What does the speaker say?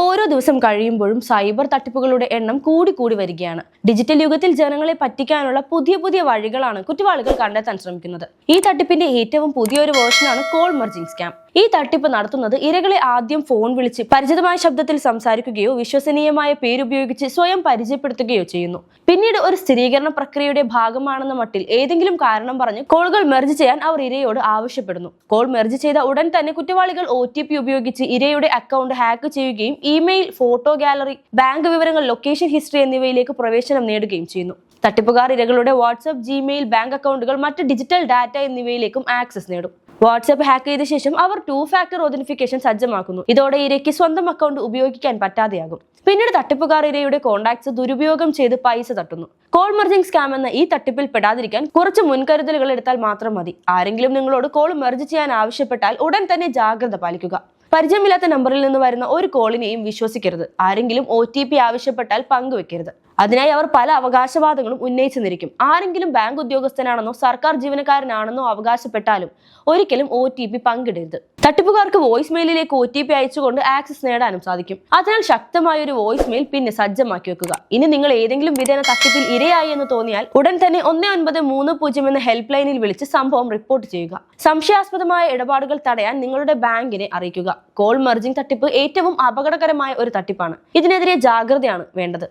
ഓരോ ദിവസം കഴിയുമ്പോഴും സൈബർ തട്ടിപ്പുകളുടെ എണ്ണം കൂടി കൂടി വരികയാണ്. ഡിജിറ്റൽ യുഗത്തിൽ ജനങ്ങളെ പറ്റിക്കാനുള്ള പുതിയ പുതിയ വഴികളാണ് കുറ്റവാളികൾ കണ്ടെത്താൻ ശ്രമിക്കുന്നത്. ഈ തട്ടിപ്പിന്റെ ഏറ്റവും പുതിയൊരു വേർഷനാണ് കോൾ മെർജിംഗ് സ്കാം. ഈ തട്ടിപ്പ് നടത്തുന്നത് ഇരകളെ ആദ്യം ഫോൺ വിളിച്ച് പരിചിതമായ ശബ്ദത്തിൽ സംസാരിക്കുകയോ വിശ്വസനീയമായ പേരുപയോഗിച്ച് സ്വയം പരിചയപ്പെടുത്തുകയോ ചെയ്യുന്നു. പിന്നീട് ഒരു സ്ഥിരീകരണ പ്രക്രിയയുടെ ഭാഗമാണെന്ന മട്ടിൽ ഏതെങ്കിലും കാരണം പറഞ്ഞ് കോളുകൾ മെർജ് ചെയ്യാൻ അവർ ഇരയോട് ആവശ്യപ്പെടുന്നു. കോൾ മെർജ് ചെയ്ത ഉടൻ തന്നെ കുറ്റവാളികൾ ഒ ഉപയോഗിച്ച് ഇരയുടെ അക്കൗണ്ട് ഹാക്ക് ചെയ്യുകയും ഇമെയിൽ ഫോട്ടോ ഗാലറി ബാങ്ക് വിവരങ്ങൾ ലൊക്കേഷൻ ഹിസ്റ്ററി എന്നിവയിലേക്ക് പ്രവേശനം നേടുകയും ചെയ്യുന്നു. തട്ടിപ്പുകാർ ഇരകളുടെ വാട്സ്ആപ്പ് ജിമെയിൽ ബാങ്ക് അക്കൗണ്ടുകൾ മറ്റ് ഡിജിറ്റൽ ഡാറ്റ എന്നിവയിലേക്കും ആക്സസ് നേടും. വാട്സ്ആപ്പ് ഹാക്ക് ചെയ്ത ശേഷം അവർ ടു ഫാക്ടർ ഓതിഫിക്കേഷൻ സജ്ജമാക്കുന്നു. ഇതോടെ ഇരയ്ക്ക് സ്വന്തം അക്കൗണ്ട് ഉപയോഗിക്കാൻ പറ്റാതെയാകും. പിന്നീട് തട്ടിപ്പുകാർ ഇരയുടെ കോണ്ടാക്ട്സ് ദുരുപയോഗം ചെയ്ത് പൈസ തട്ടുന്നു. കോൾ മെർജിംഗ് സ്കാം എന്ന ഈ തട്ടിപ്പിൽ പെടാതിരിക്കാൻ കുറച്ച് മുൻകരുതലുകൾ എടുത്താൽ മാത്രം മതി. ആരെങ്കിലും നിങ്ങളോട് കോൾ മെർജ് ചെയ്യാൻ ആവശ്യപ്പെട്ടാൽ ഉടൻ തന്നെ ജാഗ്രത പാലിക്കുക. പരിചയമില്ലാത്ത നമ്പറിൽ നിന്ന് വരുന്ന ഒരു കോളിനെയും വിശ്വസിക്കരുത്. ആരെങ്കിലും ഒ ആവശ്യപ്പെട്ടാൽ പങ്കുവെക്കരുത്. അതിനായി അവർ പല അവകാശവാദങ്ങളും ഉന്നയിച്ചു നിൽക്കും ആരെങ്കിലും ബാങ്ക് ഉദ്യോഗസ്ഥനാണെന്നോ സർക്കാർ ജീവനക്കാരനാണെന്നോ അവകാശപ്പെട്ടാലും ഒരിക്കലും ഒ ടി പി പങ്കിടരുത്. തട്ടിപ്പുകാർക്ക് വോയിസ് മെയിലിലേക്ക് ഒ ടി പി അയച്ചുകൊണ്ട് ആക്സസ് നേടാനും സാധിക്കും. അതിനാൽ ശക്തമായ ഒരു വോയിസ് മെയിൽ പിന്നെ സജ്ജമാക്കി വെക്കുക. ഇനി നിങ്ങൾ ഏതെങ്കിലും വിധേന തട്ടിപ്പിൽ ഇരയായി എന്ന് തോന്നിയാൽ ഉടൻ തന്നെ ഒന്ന് ഒൻപത് മൂന്ന് പൂജ്യം എന്ന ഹെൽപ്പ് ലൈനിൽ വിളിച്ച് സംഭവം റിപ്പോർട്ട് ചെയ്യുക. സംശയാസ്പദമായ ഇടപാടുകൾ തടയാൻ നിങ്ങളുടെ ബാങ്കിനെ അറിയിക്കുക. കോൾ മെർജിംഗ് തട്ടിപ്പ് ഏറ്റവും അപകടകരമായ ഒരു തട്ടിപ്പാണ്. ഇതിനെതിരെ ജാഗ്രതയാണ് വേണ്ടത്.